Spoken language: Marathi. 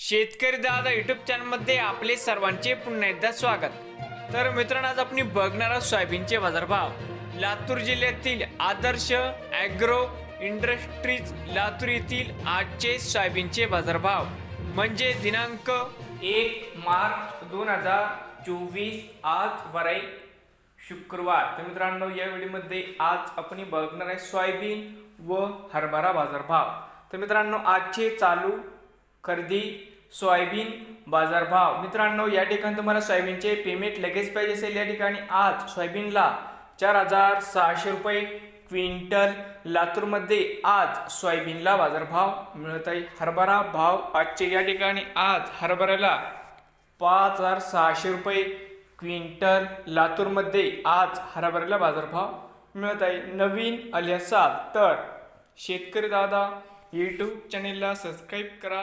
शेतकरी दादा युट्यूब चॅनलमध्ये आपले सर्वांचे पुन्हा एकदा स्वागत. तर मित्रांनो आज आपण बघणार आहोत सोयाबीनचे बाजारभाव. लातूर जिल्ह्यातील आदर्श ॲग्रो इंडस्ट्रीज लातूर येथील आजचे सोयाबीनचे बाजारभाव. म्हणजे दिनांक एक मार्च दोन हजार चोवीस आज वराई शुक्रवार. तर मित्रांनो या व्हिडिओमध्ये आज आपण बघणार आहे सोयाबीन व हरभरा बाजारभाव. तर मित्रांनो आजचे चालू खरेदी सोयाबीन बाजारभाव. मित्रांनो या ठिकाणी तुम्हाला सोयाबीनचे पेमेंट लगेच पाहिजे असेल. या ठिकाणी आज सोयाबीनला चार हजार सहाशे रुपये क्विंटल लातूरमध्ये आज सोयाबीनला बाजारभाव मिळत आहे. हरभरा भाव आजचे या ठिकाणी आज हरभऱ्याला पाच हजार सहाशे रुपये क्विंटल लातूरमध्ये आज हरभऱ्याला बाजारभाव मिळत आहे. नवीन आले असाल तर शेतकरी दादा यूट्यूब चॅनेलला सबस्क्राईब करा.